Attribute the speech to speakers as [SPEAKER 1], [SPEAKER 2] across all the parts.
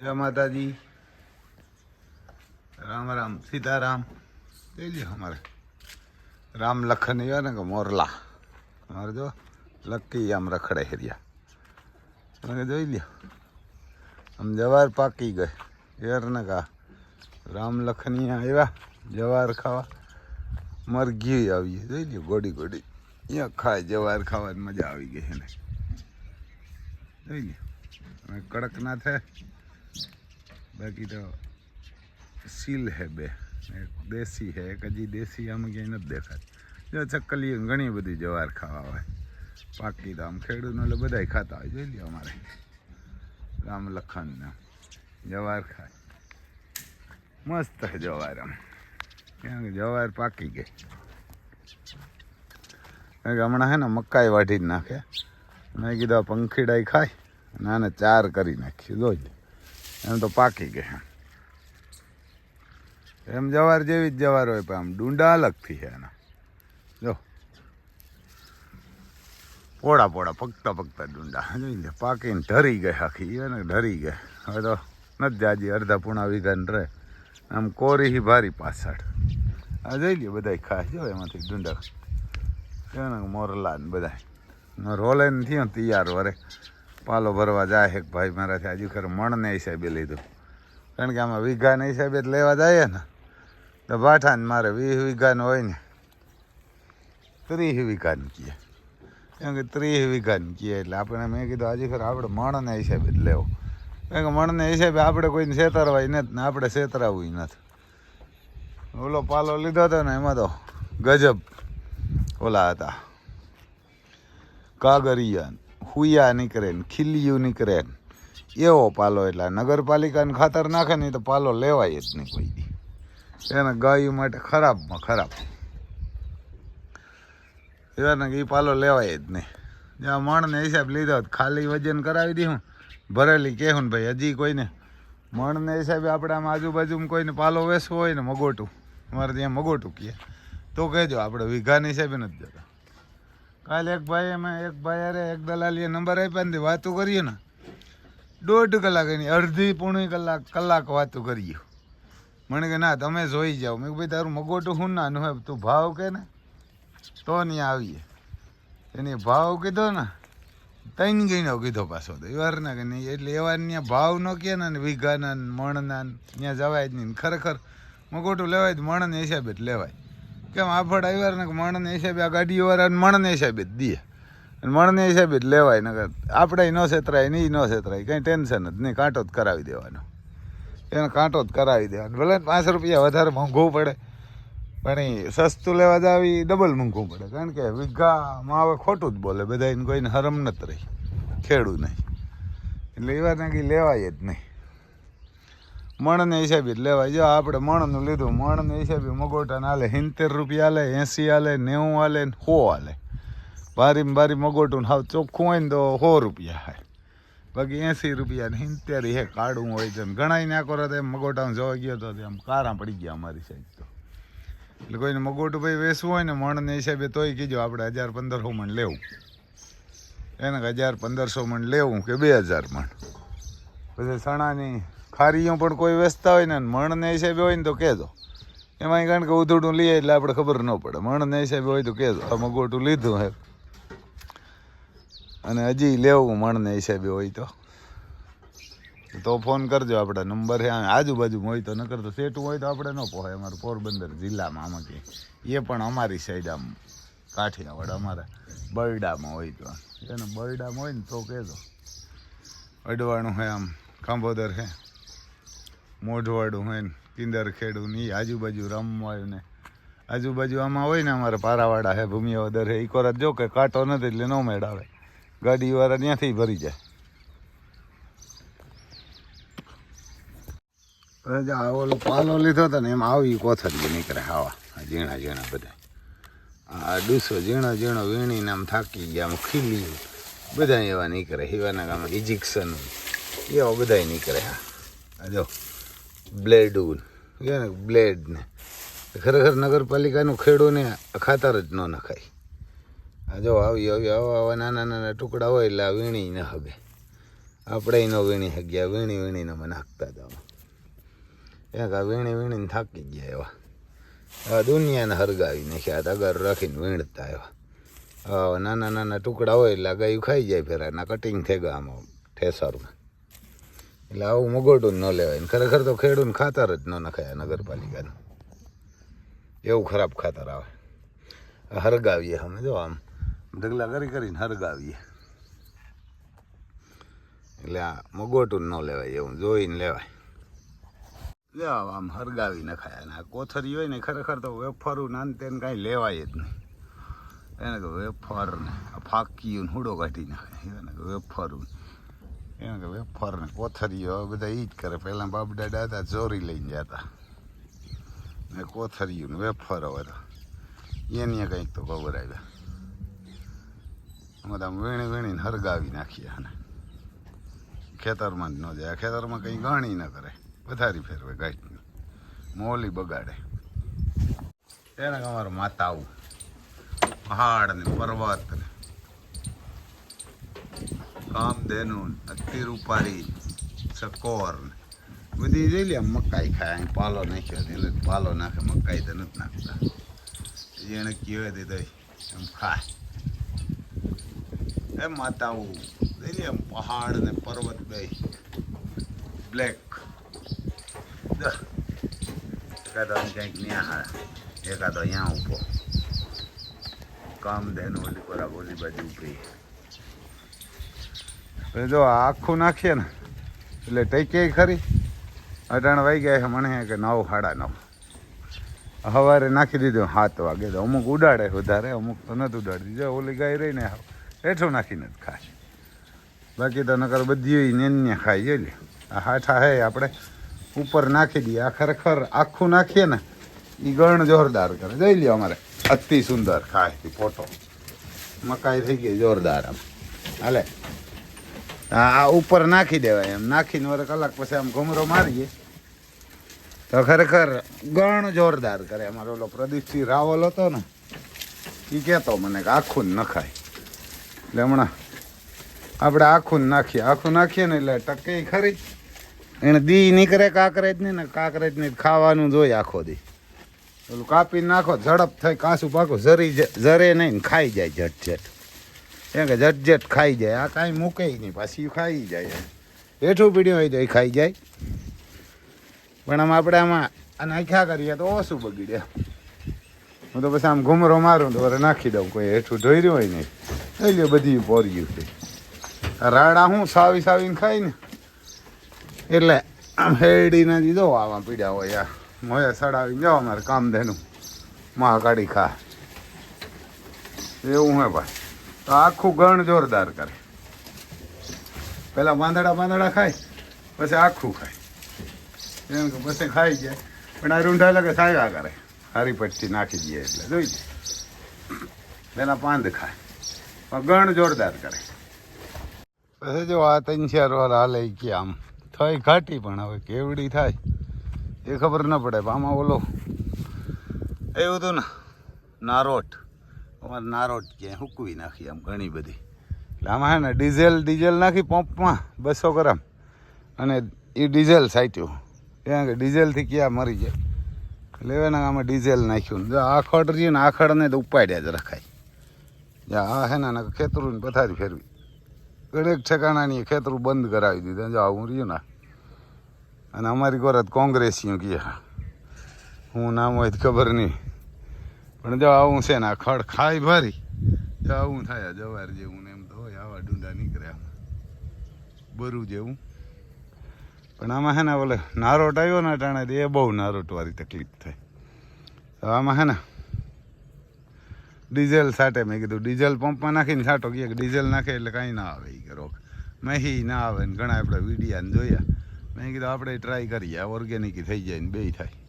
[SPEAKER 1] જય માતાજી. રામ રામ, સીતારામ. જોઈ અમારે. રામ લખન એવા ને કે મોરલા. અમારે જો લક્કી આમ રખડે હેરિયા મને જોઈ લ્યો. આમ જવાર પાકી ગઈ. એર ને કા રામ લખનિયા આવ્યા, જવાર ખાવા. મરઘી આવી જોઈ લ્યો, ગોડી ગોડી. અહીંયા ખાય, જવાર ખાવાની મજા આવી ગઈ એને જોઈ લ્યો. કડકનાથ થાય બાકી તો સીલ હે બે. એક દેશી હે, એક હજી દેશી આમ ક્યાંય નથી દેખાતી. જો ચક્કલી ઘણી બધી જવાર ખાવા હોય. પાકી તો આમ ખેડૂત એટલે બધાય ખાતા હોય. જોઈ લ્યો અમારે. રામ લખન જવાર ખાય. મસ્ત જવાર આમ. કારણ કે જવાર પાકી ગઈ. કારણ કે હમણાં હે ને મકાઈ વાઢી જ નાખે. મેં કીધું પંખીડાઈ ખાય. અને આને ચાર કરી નાખી જોઈ એમ તો પાકી ગયા એમ જવાર જેવી જ જવાર હોય પણ આમ ડુંડા અલગથી છે એના. જો. પોડા પોડા પકતા પકતા ડુંડા. જોઈ લે, પાકીને ઢરી ગયા આખી, એને ઢરી ગયા હવે તો નથી જાજી, અડધા પૂણા વીઘાને રહે. આમ કોરી ભારી પાછળ. આ જોઈ ગયો બધા ખાય, જો એમાંથી ડુંડા. એને મોરલા ને બધા રોલે થયો તૈયાર વરે. પાલો ભરવા જાય એક ભાઈ મારાથી. હજુ ખરે મણને હિસાબે લીધું. કારણ કે આમાં વીઘાને હિસાબે જ લેવા જઈએ ને. તો ભાઠાને મારે વીસ વીઘાનું હોય ને. ત્રીસ વીઘાનું કીએ. કેમ કે ત્રીસ વીઘાનું કીએ. એટલે આપણે મેં કીધું, હજી ખરે આપણે મણને હિસાબે જ લેવો. કારણ કે મણને હિસાબે આપણે કોઈને છેતરવાય નથી ને, આપણે છેતરાવું નથી. ઓલો પાલો લીધો હતો ને, એમાં તો ગજબ ઓલા હતા. કાગરિયા હુયા નીકળે ને ખીલિયું નીકળે એવો પાલો એટલે નગરપાલિકાને ખાતર નાખે નહીં તો પાલો લેવાય જ નહીં કોઈ એને ગાયું માટે ખરાબમાં ખરાબ. એને એ પાલો લેવાય જ નહીં. જ્યાં મણને હિસાબ લીધો ખાલી વજન કરાવી દીધું ભરેલી કહેવું ને ભાઈ, હજી કોઈને. મણને હિસાબે આપણે આમ આજુબાજુમાં કોઈને પાલો વેસવો હોય ને મગોટું. અમારે ત્યાં મગોટું કહે. તો કહેજો, આપણે વીઘાની હિસાબે નથી જતા. કાલે એક ભાઈ અમે એક ભાઈ અરે એક દલાલીએ નંબર આપ્યા ને વાતું કરીએ ને, દોઢ કલાક એની અડધી પૂણી કલાક કલાક વાતું કરીએ. મને કે, ના, તમે જોઈ જાઓ. મેં ભાઈ, તારું મગોટું હું ના નું તું ભાવ કે ને, તો નહીં આવીએ. એને ભાવ કીધો ને ત્રણ ગઈનો કીધો પાછો તો. એવાર ના કે નહીં, એટલે એવા ત્યાં ભાવ ન કહે ને વીઘાના મણના ત્યાં જવાય જ નહીં ખરેખર. મગોટું લેવાય જ મણને હિસાબે જ લેવાય. કેમ આફડ આવ્યા ને કે મણને હિસાબે, આ ગાડીઓ વાળા મણને હિસાબે જ દે અને મણને હિસાબે જ લેવાય ને આપણે ન છેતરાય નહીં ન છેતરાય, કંઈ ટેન્શન જ નહીં, કાંટો જ કરાવી દેવાનો. એને કાંટો જ કરાવી દેવાનો. ભલે પાંચ રૂપિયા વધારે મોંઘું પડે, પણ એ સસ્તું લેવા જાવી એ ડબલ મોંઘું પડે. કારણ કે વિઘામાં હવે ખોટું જ બોલે બધા એને કોઈને હરમ નથી રહી ખેડું નહીં એટલે એવા વાત કંઈ લેવાય જ નહીં. મણને હિસાબે જ લેવાય. જો આપણે મણનું લીધું, મણને હિસાબે મગોટા હાલે, સિત્તેર રૂપિયા હાલે, એંસી હાલે, નેવું હાલે ને સો હાલે. ભારીમાં ભારી મગોટું હાવ ચોખ્ખું હોય ને તો સો રૂપિયા હાય. બાકી એંસી રૂપિયા ને સિત્તેર હે કાઢવું હોય છે ઘણા ને કરો તો એમ મગોટામાં જોવા ગયો તો આમ કારા પડી ગયા અમારી સાઈડ તો. એટલે કોઈને મગોટું ભાઈ વેચવું હોય ને મણને હિસાબે તોય કીજો આપણે હજાર પંદરસો મણ લેવું. એને હજાર પંદરસો મણ લેવું કે બે હજાર મણ. પછી સણાની ખારીઓ પણ કોઈ વેચતા હોય ને મણને હિસાબે હોય ને તો કહેજો. એમાં કારણ કે ઉધડું લઈએ એટલે આપણે ખબર ન પડે. મણને હિસાબે હોય તો કહેજો. આ મગોટું લીધું હે. અને હજી લેવું મણને હિસાબે હોય તો. તો ફોન કરજો આપણે નંબર હે. આજુબાજુમાં હોય તો, નકર તો સેટું હોય તો આપણે ન પહોંચાય અમારું પોરબંદર જિલ્લામાં આમાં કે એ પણ અમારી સાઈડ આમ કાઠિયાવાડ અમારા બરડામાં હોય તો. એને બરડામાં હોય ને તો કહેજો. અડવાણું હે આમ. ખાંભોદર હે. મોઢવાડું હોય ને, કિંદરખેડું ને એ આજુબાજુ રમવાયું ને. આજુબાજુ આમાં હોય ને અમારે પારાવાડા હે, ભૂમિયાવદર હે એક વાર જો કે કાંટો નથી એટલે ન મેળ આવે ગાડીવાળા ત્યાંથી ભરી જાય. રજા ઓલો પાલો લીધો હતો ને એમાં આવી કોથરી નીકળે આવા ઝીણા ઝીણા બધા. આ ડૂસો ઝીણો ઝીણો વીણીને આમ થાકી ગયા, આમ ખીલી. બધા એવા નીકળે એવાના ગામમાં ઇજિક્શન એવા બધા નીકળે હા. જો. બ્લેડુન કે ને. બ્લેડને ખરેખર નગરપાલિકાનું ખેડૂને ખાતર જ ન નખાય. આ જો આવી આવી આવા આવા નાના નાના ટુકડા હોય એટલે આ વીણી ન હગે. આપણે ન વીણી હગ્યા વીણી વીણીને અમે નાખતા હતા ક્યાંક આ વીણી વીણીને થાકી ગયા એવા. આ દુનિયાને હરગાવી નાખ્યા તગર રાખીને વીણતા એવા. નાના નાના ટુકડા હોય એટલે આ ગાયું ખાઈ જાય ફેર એના કટિંગ થઈ ગયા આમાં ઠેસરમાં. એટલે આવું મગોડું ન લેવાય. ખરેખર તો ખેડૂને ખાતર જ ન નખાય નગરપાલિકાનું. એવું ખરાબ ખાતર આવે. હરગાવીએ અમે, જો આમ ઢગલા કરી કરીને હરગાવીએ. એટલે આ મગોટું ન લેવાય એવું જોઈને લેવાય. લેવા આમ હરગાવી નખાય. અને આ કોથરી હોય ને ખરેખર તો વેફરું નાન તેને કાંઈ લેવાય જ નહીં. એને કે વેફર ને ફાકીયું હુડો કાઢી નાખે. એને કે વેફરું એને કે વેફર ને કોથરીઓ બધા એ જ કરે. પહેલાં બાપ દાદા હતા, ચોરી લઈને જતા. ને કોથરીયું ને વેફર હવે તો. એની કંઈક તો ખબર આવ્યા અમે તો વીણી વીણીને હરગાવી નાખીએ અને ખેતરમાં જ ન જાય. ખેતરમાં કંઈ ગાણી ન કરે. પથારી ફેરવે ગાંઠની મોલી બગાડે. એને અમારું માતા આવું પહાડ ને પર્વત કામધેનુ તિરુપારી ચકોર બધી જઈ લે, મકાઈ ખાય, અહીં પાલો નાખ્યો એટલે પાલો નાખે, મકાઈ તો નથી નાખતા. એને કહેવાય તે તો એમ ખાય. એ માતાઓ જઈ લે પહાડ ને પર્વત બે. બ્લેક એકાદો કંઈક ન્યા એકાદો અહીંયા ઊભો કામધેનુ ઓલી બરાબર, ઓલી બાજુ ઊભી. હવે જો આખું નાખીએ ને, એટલે ટેકે ખરી. અઢાણ વાઈ ગયા મને કે નવ, સાડા નવ. સવારે નાખી દીધું, સાત વાગે તો અમુક ઉડાડે વધારે, અમુક તો નથી ઉડાડી જો ઓલી ગાય રહી ને, હેઠું નાખીને જ ખાય. બાકી તો નકર બધી નેન્ય ખાઈ જોઈએ આ હાઠા હે, આપણે ઉપર નાખી દઈએ. આ ખરેખર આખું નાખીએ ને એ ગણ જોરદાર કરે. જઈ લ્યો અમારે, અતિ સુંદર ખાય ફોટો. મકાઈ થઈ ગઈ જોરદાર આમ. હાલે. આ ઉપર નાખી દેવાય એમ. નાખીને વરે કલાક પછી આમ ઘુમરો મારીએ. તો ખરેખર ગણ જોરદાર કરે. અમારો ઓલો પ્રદીપસિંહ રાવલ હતો ને એ કહેતો મને કે આખું નખાય એટલે હમણાં આપણે આખું નાખીએ. આખું નાખીએ ને એટલે ટકે ખરી એને દી નીકળે કાંકરેજ નહીં ને કાંકરેજ નહીં ખાવાનું જોઈએ આખો દી. ઓલું કાપી નાખો, ઝડપ થઈ કાસું પાકું જ- જરે નહીં ને ખાઈ જાય ઝટ ઝટ એમ કે ઝટ ખાઈ જાય. આ કાંઈ મૂકે નહીં. પાછી ખાઈ જાય હેઠું પીડ્યું હોય તો એ ખાઈ જાય. પણ આમ આપણે આમાં આ નાખ્યા કરીએ તો ઓછું બગડે. હું તો પછી આમ ઘુમરો મારું તો નાખી દઉં. કોઈ હેઠું ધોઈ હોય નહીં. થઈ લે બધી પોર્યું છે. રાડા હું સાવી સાવીને ખાઈ ને. એટલે આમ હેડીને દીધો આવા પીડ્યા હોય આ મોએ સડાવીને જાઓ અમારે કામ દેનું મા કાઢી ખા. એવું હે ભાઈ. તો આખું ગણ જોરદાર કરે. પેલા બાંધડા બાંધડા ખાય, પછી આખું ખાય. એમ કે પછી ખાઈ જાય. પણ આ રૂંઢા લાગે સાયા કરે. હારી પટ્ટી નાખી દઈએ એટલે જોઈ દે પેલા પાંદ ખાય. પણ ગણ જોરદાર કરે. પછી જો આ ત્રણ ચાર વાર હાલે કે આમ. થઈ ઘાટી પણ હવે કેવડી થાય. એ ખબર ન પડે. આમાં ઓલો, એવું હતું ને, નારોટ. અમારે નારોટ ક્યાંય હુકવી નાખી આમ ઘણી બધી. એટલે આમાં હે ને ડીઝલ, ડીઝેલ નાખી પંપમાં બસો ગ્રામ. અને એ ડીઝલ સાચ્યું ત્યાં કે ડીઝેલથી ક્યાં મરી જાય? એટલે એના આમાં ડીઝલ નાખ્યું. જો આખડ રહ્યું ને આખડને ખડને તો ઉપાડ્યા જ રખાય. જે આ હે ને ખેતરું ને પથારી ફેરવી. દરેક ઠેકાણાની ખેતરું બંધ કરાવી દીધું. જો આવું રહ્યું ને અને અમારી ગોરત કોંગ્રેસીઓ કહે હું નામ હોય ખબર નહીં. પણ જો આવું છે ને ખડ ખાઈ ભારી જો આવું થાય જવાર જેવું ને એમ તો હોય, આવા ડુંડા નીકળે આમાં. બરું જેવું. પણ આમાં હે ને ઓલે નારોટ આવ્યો ને ટાણે એ બહુ નારોટ વાળી તકલીફ થાય. આમાં હે ને ડીઝલ સાટે મેં કીધું ડીઝલ પંપમાં નાખીને છાંટો, કે ડીઝલ નાખે એટલે કાંઈ ના આવે એ રોગ મહી ના આવે ને ઘણા આપણે વિડીયાને જોયા. મેં કીધું આપણે ટ્રાય કરીએ ઓર્ગેનિક થઈ જાય ને બે થાય.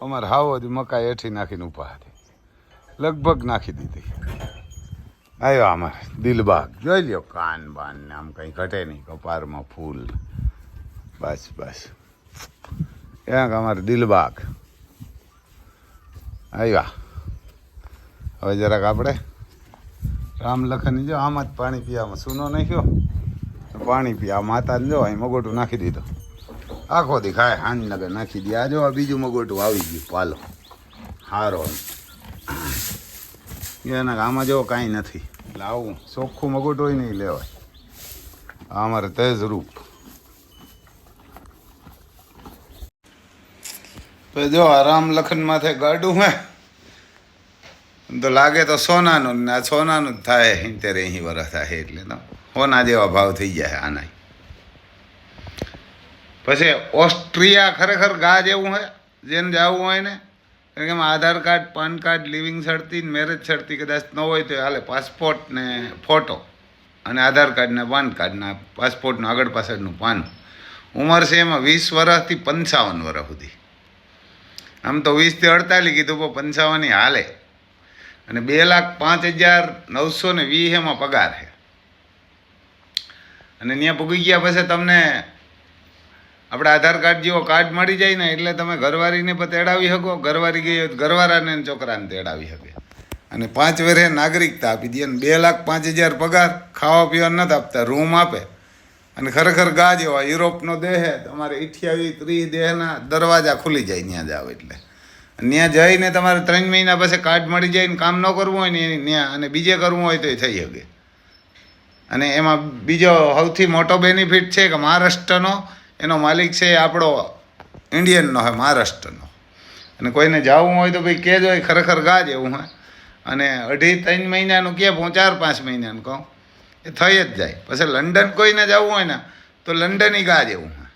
[SPEAKER 1] અમારે હાવ હતી મકાઈ હેઠી નાખીને ઉપા હતી લગભગ નાખી દીધી. આવ્યો અમારે દિલબાગ. જોઈ લ્યો કાન બાન ને આમ કંઈ ઘટે નહીં. કપારમાં ફૂલ. બસ બસ. ક્યાંક અમારે દિલબાગ. આવ્યા હવે જરાક આપણે રામ લખનની જો, આમાં જ પાણી પીવામાં સૂનો નાખ્યો પાણી પી, આ જો અહીં મગોટું નાખી દીધું. આખો દેખાય ખાય હાંજનગર નાખી દે. આ જો આ બીજું મગોટું આવી ગયું, પાલો. હારો. એના આમાં જો કાંઈ નથી. એટલે આવું ચોખ્ખું મગોટું હોય નહીં લેવાય. અમારે તેજ રૂપ. તો જો આ રામ લખન માથે ગાડું હે. તો લાગે તો સોનાનું ને આ સોનાનું જ થાય, સિત્તેર અહીં વર્ષ થાય એટલે તો. સોના જેવા ભાવ થઈ જાય આના પછી ઓસ્ટ્રિયા ખરેખર ગા જેવું હોય, જેને જવું હોય ને, કારણ કે એમાં Aadhaar card, PAN card, living સડતી marriage સડતી કદાચ ન હોય તો હાલે પાસપોર્ટ ને ફોટો અને આધાર કાર્ડ ને પાન કાર્ડના પાસપોર્ટનું આગળ પાછળનું પાન. ઉંમર છે એમાં વીસ વર્ષથી પંચાવન વર્ષ સુધી. આમ તો વીસથી અડતાલીસ કીધું, પણ પંચાવનની હાલે. અને બે લાખ પાંચ હજાર નવસો ને વીસ એમાં પગાર છે. અને ત્યાં પૂગી ગયા પછી તમને આપણે આધાર કાર્ડ જેવો કાર્ડ મળી જાય ને એટલે તમે ઘરવાળીને પણ તેડાવી શકો, ઘરવાળી ગઈ હોય તો ઘરવાળાને છોકરાને તેડાવી શકે. અને પાંચ વર્ષે નાગરિકતા આપી દે અને બે લાખ પાંચ હજાર પગાર ખાવા પીવા નથી આપતા, રૂમ આપે. અને ખરેખર ગા જેવા યુરોપનો દેહ તમારે અઠ્યાવીસ ત્રીસ દેહના દરવાજા ખુલી જાય ત્યાં જાવ એટલે. ત્યાં જઈને તમારે ત્રણ મહિના પછી કાર્ડ મળી જાય ને કામ ન કરવું હોય ને એની ત્યાં અને બીજે કરવું હોય તો એ થઈ શકે. અને એમાં બીજો સૌથી મોટો બેનિફિટ છે કે મહારાષ્ટ્રનો એનો માલિક છે એ આપણો ઇન્ડિયનનો હોય મહારાષ્ટ્રનો. અને કોઈને જવું હોય તો ભાઈ કહેજો, એ ખરેખર ગા જેવું હોય અને અઢી ત્રણ મહિનાનું કે ચાર પાંચ મહિનાનું કહું, એ થઈ જ જાય. પછી લંડન કોઈને જવું હોય ને, તો લંડન ઈ ગા જેવું હોય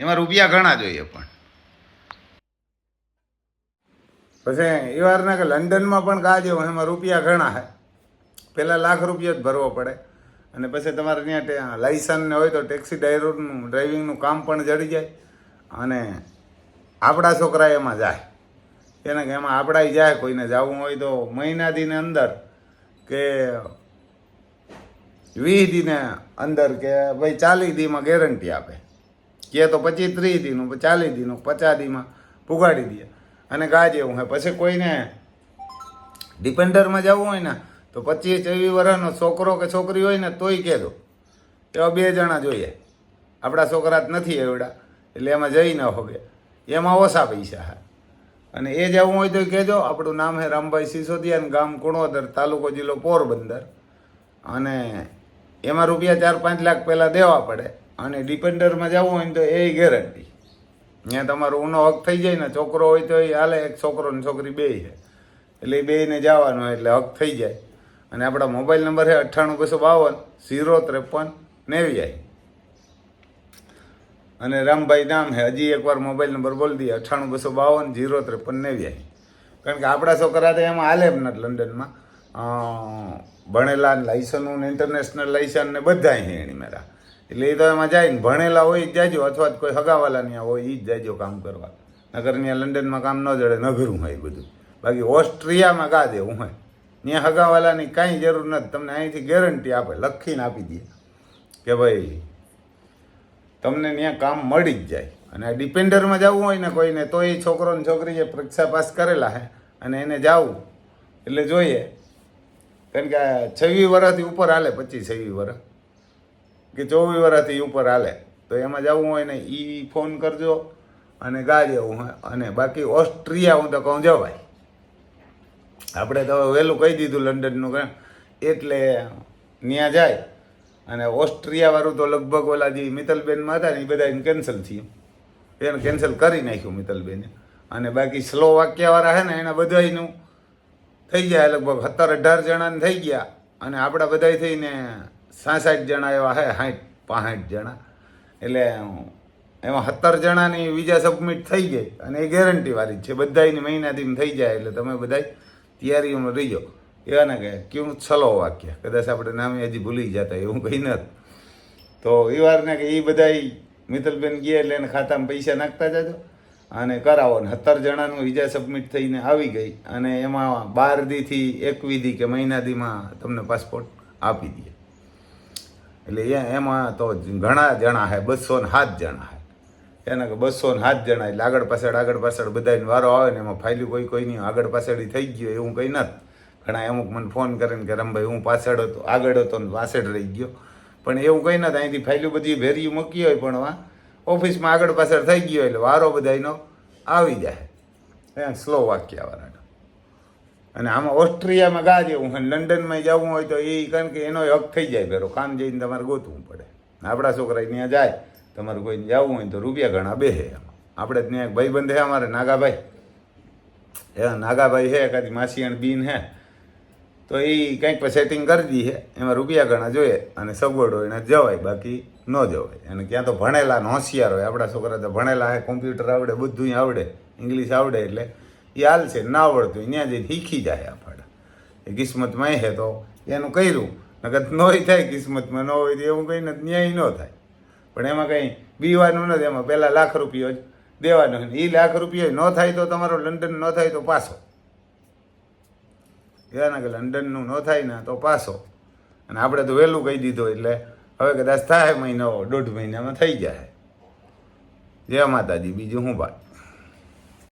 [SPEAKER 1] એમાં રૂપિયા ઘણા જોઈએ પણ. પછી એ વારના કે લંડનમાં પણ ગા જેવું એમાં રૂપિયા ઘણા હે. પહેલાં લાખ રૂપિયા જ ભરવો પડે. અને પછી તમારે ત્યાં લાઇસન્સ હોય તો ટેક્સી ડ્રાઈવરનું ડ્રાઇવિંગનું કામ પણ જડી જાય અને આપણા છોકરા એમાં જાય. એને કે એમાં આપણાય જાય, કોઈને જવું હોય તો મહિના દીને અંદર કે વીસ દીને અંદર કે ભાઈ ચાલીસ દીમાં ગેરંટી આપે. કે તો પચીસ ત્રીસ દીનું ચાલીસ દીનું, પચાસ દીમાં પુગાડી દે. અને ગાજે હોય પછી કોઈને ડિપેન્ડરમાં જવું હોય ને તો પચીસ ચોવીસ વર્ષનો છોકરો કે છોકરી હોય ને તોય કહેજો એવા બે જણા જોઈએ. આપણા છોકરા જ નથી એવડા, એટલે એમાં જઈ ન હોગે. એમાં ઓછા પૈસા હા. અને એ જવું હોય તો કહેજો આપણું નામ છે રામભાઈ સિસોદિયા ગામ કુણોદર તાલુકો જિલ્લો પોરબંદર. અને એમાં રૂપિયા ચાર પાંચ લાખ પહેલાં દેવા પડે. અને ડિપેન્ડરમાં જવું હોય તો એ ગેરંટી. ત્યાં તમારો ઊનો હક થઈ જાય ને, છોકરો હોય તો એ હાલે, એક છોકરો ને છોકરી બે છે એટલે એ બેને જવાનું એટલે હક થઈ જાય. અને આપણા મોબાઈલ નંબર છે અઠ્ઠાણું બસો બાવન, ઝીરો ત્રેપન નેવ્યાઈ અને રામભાઈ નામ છે. હજી એકવાર મોબાઈલ નંબર બોલી દઈએ. અઠ્ઠાણું બસો બાવન, ઝીરો ત્રેપન નેવ્યાઈ કારણ કે આપણા છોકરા તો એમાં હાલે એમ નથી લંડનમાં. ભણેલા લાઇસન્સનું ને ઇન્ટરનેશનલ લાઇસન્સ ને બધા છે એની મેરા એટલે એ તો એમાં જાય ને ભણેલા હોય જ જાજો, અથવા કોઈ હગાવાલા ત્યાં હોય એ જ જાજો કામ કરવા. નગર ત્યાં લંડનમાં કામ ન જડે, નગરું હોય બધું. બાકી ઓસ્ટ્રિયામાં કા દેવું હોય ત્યાં હગાવાલાની કાંઈ જરૂર નથી. તમને અહીંથી ગેરંટી આપે, લખીને આપી દે. કે ભાઈ, તમને ત્યાં કામ મળી જ જાય. અને ડિપેન્ડરમાં જવું હોય ને કોઈને, તો એ છોકરો ને છોકરીએ પરીક્ષા પાસ કરેલા હે. અને એને જવું. એટલે જોઈએ. કારણ કે આ છવ્વીસ વર્ષથી ઉપર હાલે, પચીસ છવ્વીસ વર્ષ કે ચોવીસ વર્ષથી ઉપર હાલે. તો એમાં જવું હોય ને એ ફોન કરજો અને ગા જવું હોય અને બાકી ઓસ્ટ્રિયા હું તો કહું જવાય આપણે તો વહેલું કહી દીધું લંડનનું કે એટલે ત્યાં જાય. અને ઓસ્ટ્રિયાવાળું તો લગભગ ઓલા જે મિત્તલબેનમાં હતા ને એ બધા કેન્સલ થયું. એને કેન્સલ કરી નાખ્યું મિત્તલબેને. અને બાકી સ્લો વાક્યવાળા છે ને એના બધાયનું થઈ ગયા લગભગ સત્તર અઢાર જણાને થઈ ગયા. અને આપણા બધા થઈને સાઠ જણા એવા હે, સાઠ, પાંસઠ જણા. એટલે એમાં સત્તર જણાની વિઝા સબમિટ થઈ ગઈ. અને એ ગેરંટીવાળી જ છે. બધાયની મહિનાથી થઈ જાય એટલે તમે બધાય તૈયારીઓમાં રહીજો એવા ને કે કેવું છલો વાક્ય? કદાચ આપણે નામે હજી ભૂલી જતા એવું કંઈ નથી તો એ વારને કે એ બધાય મિત્તલબેન ગયા એટલે એને ખાતામાં પૈસા નાખતા જજો. અને કરાવો. ને સત્તર જણાનું વિઝા સબમિટ થઈને આવી ગઈ. અને એમાં બાર દીથી એકવી દી કે મહિના દીમાં તમને પાસપોર્ટ આપી દે. એટલે એમાં તો ઘણા જણા હે બસો ને સાત જણા હે. એને કે બસો ને સાત જણા એટલે આગળ પાછળ આગળ પાછળ બધાને વારો આવે ને એમાં ફાઇલું કોઈ કોઈ નહીં. આગળ પાછળ થઈ ગયો, એવું કંઈ નથી. ઘણા અમુક મને ફોન કરીને કે, રમભાઈ, હું પાછળ હતો, આગળ હતો ને પાછળ રહી ગયો. પણ એવું કંઈ નથી. અહીંથી ફાઇલું બધી ભેરી મૂકી હોય પણ વા, ઓફિસમાં આગળ પાછળ થઈ ગયો એટલે વારો બધાયનો આવી જાય. સ્લો વાક્યવાળાનો અને આમાં ઓસ્ટ્રિયામાં ગા જેવું હોય લંડનમાં જવું હોય તો એ કારણ કે એનો હક થઈ જાય ભેરો. કામ જઈને તમારે ગોતવું પડે. આપણા છોકરા ત્યાં જાય. તમારે કોઈ જવું હોય તો રૂપિયા ઘણા બે હે આપણે ત્યાં એક ભાઈબંધ હે અમારે, નાગાભાઈ. એ નાગાભાઈ હે કાંઈ માસી બીન હે. તો એ કંઈક સેટિંગ કરી દી હે. એમાં રૂપિયા ઘણા જોઈએ અને સગવડ હોય એને જવાય, બાકી ન જવાય. અને ક્યાં તો ભણેલા ને હોશિયાર હોય. આપણા છોકરા તો ભણેલા હે કોમ્પ્યુટર આવડે બધું આવડે. ઇંગ્લિશ આવડે એટલે એ હાલ છે, ના આવડતું. ત્યાં જઈને શીખી જાય આપણે એ કિસ્મતમાં હે તો એનું કર્યું. નકર નોય થાય, કિસ્મતમાં ન હોય તો એવું કંઈ નથી ન્યાય ન થાય. પણ એમાં કંઈ બીવાનું નથી. એમાં પહેલાં લાખ રૂપિયો જ દેવાનો એ લાખ રૂપિયો ન થાય તો તમારો લંડન ન થાય તો પાછો. એના કે લંડનનું ન થાય ને તો પાછો. અને આપણે તો વહેલું કહી દીધું એટલે હવે કદાચ થાય મહિનો દોઢ મહિનામાં થઈ જાય. જય માતાજી, બીજું શું વાત